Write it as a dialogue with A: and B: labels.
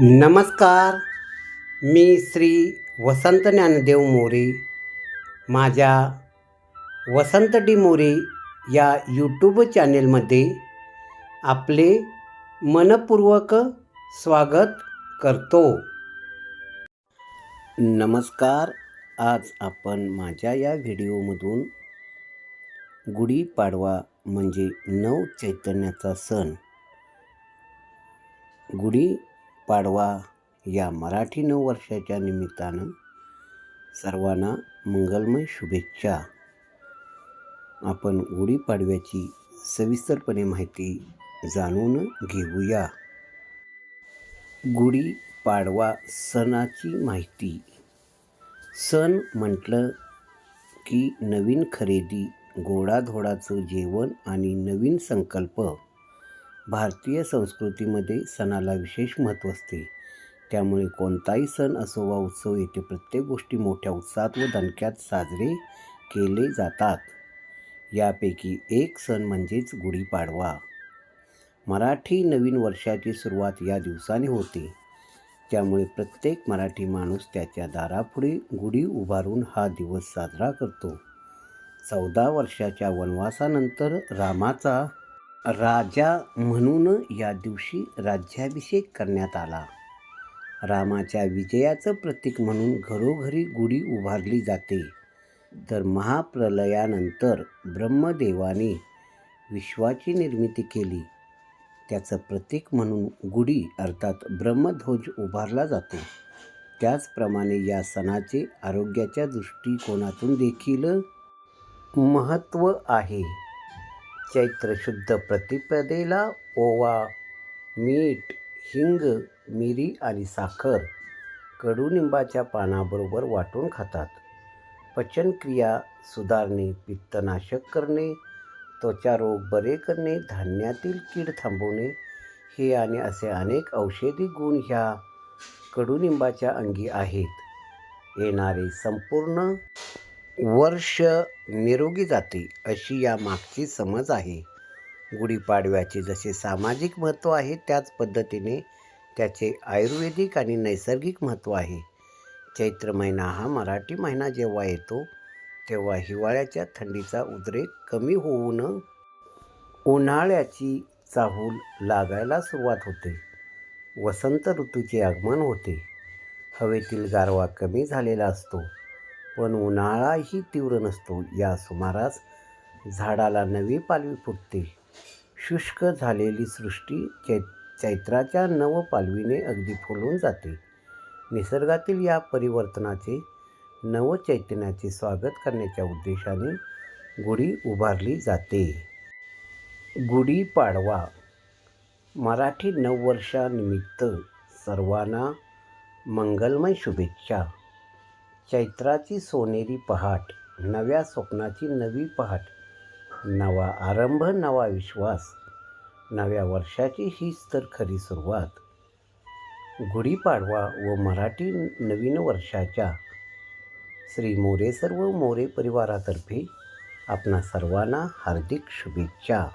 A: नमस्कार. मी श्री वसंत ज्ञानदेव मोरे. माझ्या वसंत डी मोरे या यूट्यूब चॅनेलमध्ये आपले मनपूर्वक स्वागत करतो. नमस्कार. आज आपण माझ्या या व्हिडिओमधून गुढीपाडवा म्हणजे नव चैतन्याचा सण. गुढी पाडवा या मराठी नववर्षाच्या निमित्तानं सर्वांना मंगलमय शुभेच्छा. आपण गुढीपाडव्याची सविस्तरपणे माहिती जाणून घेऊया. गुढीपाडवा सणाची माहिती. सण म्हटलं की नवीन खरेदी गोडाधोडाचं जेवण आणि नवीन संकल्प. भारतीय संस्कृतीमध्ये सणाला विशेष महत्त्व असते. त्यामुळे कोणताही सण असो वा उत्सव येथे प्रत्येक गोष्टी मोठ्या उत्साहात व दणक्यात साजरे केले जातात. यापैकी एक सण म्हणजेच गुढीपाडवा. मराठी नवीन वर्षाची सुरुवात या दिवसाने होते. त्यामुळे प्रत्येक मराठी माणूस त्याच्या दारापुढे गुढी उभारून हा दिवस साजरा करतो. चौदा वर्षाच्या वनवासानंतर रामाचा राजा म्हणून या दिवशी राज्याभिषेक करण्यात आला. रामाच्या विजयाचं प्रतीक म्हणून घरोघरी गुढी उभारली जाते. तर महाप्रलयानंतर ब्रह्मदेवाने विश्वाची निर्मिती केली. त्याचं प्रतीक म्हणून गुढी अर्थात ब्रह्मध्वज उभारला जातो. त्याचप्रमाणे या सणाचे आरोग्याच्या दृष्टिकोनातून देखील महत्त्व आहे. चैत्र शुद्ध प्रतिपदेला ओवा मीठ हिंग मिरी आणि साखर कडुनिंबाच्या पानाबरोबर वाटून खातात. पचनक्रिया सुधारणे पित्तनाशक करणे त्वचारोग बरे करणे धान्यातील कीड थांबवणे हे आणि असे अनेक औषधी गुण ह्या कडुनिंबाच्या अंगी आहेत. येणारे संपूर्ण वर्ष निरोगी जाते अशी या मागची समज आहे. गुढीपाडव्याचे जसे सामाजिक महत्त्व आहे त्याच पद्धतीने त्याचे आयुर्वेदिक आणि नैसर्गिक महत्त्व आहे. चैत्र महिना हा मराठी महिना जेव्हा येतो तेव्हा हिवाळ्याच्या थंडीचा उद्रेक कमी होऊन उन्हाळ्याची चाहूल लागायला सुरुवात होते. वसंत ऋतूचे आगमन होते. हवेतील गारवा कमी झालेला असतो. पण उन्हाळाही तीव्र नसतो. या सुमारास झाडाला नवी पालवी फुटते शुष्क झालेली सृष्टी चै चैत्राच्या नवपालवीने अगदी फुलून जाते. निसर्गातील या परिवर्तनाचे नवचैतन्याचे स्वागत करण्याच्या उद्देशाने गुढी उभारली जाते. गुढीपाडवा मराठी नववर्षानिमित्त सर्वांना मंगलमय शुभेच्छा. चैत्राची सोनेरी पहाट नव्या स्वप्नाची नवी पहाट नवा आरंभ नवा विश्वास नव्या वर्षाची हीच तर खरी सुरुवात. गुढीपाडवा व मराठी नवीन वर्षाच्या श्री मोरे सर्व मोरे परिवारातर्फे आपणा सर्वांना हार्दिक शुभेच्छा.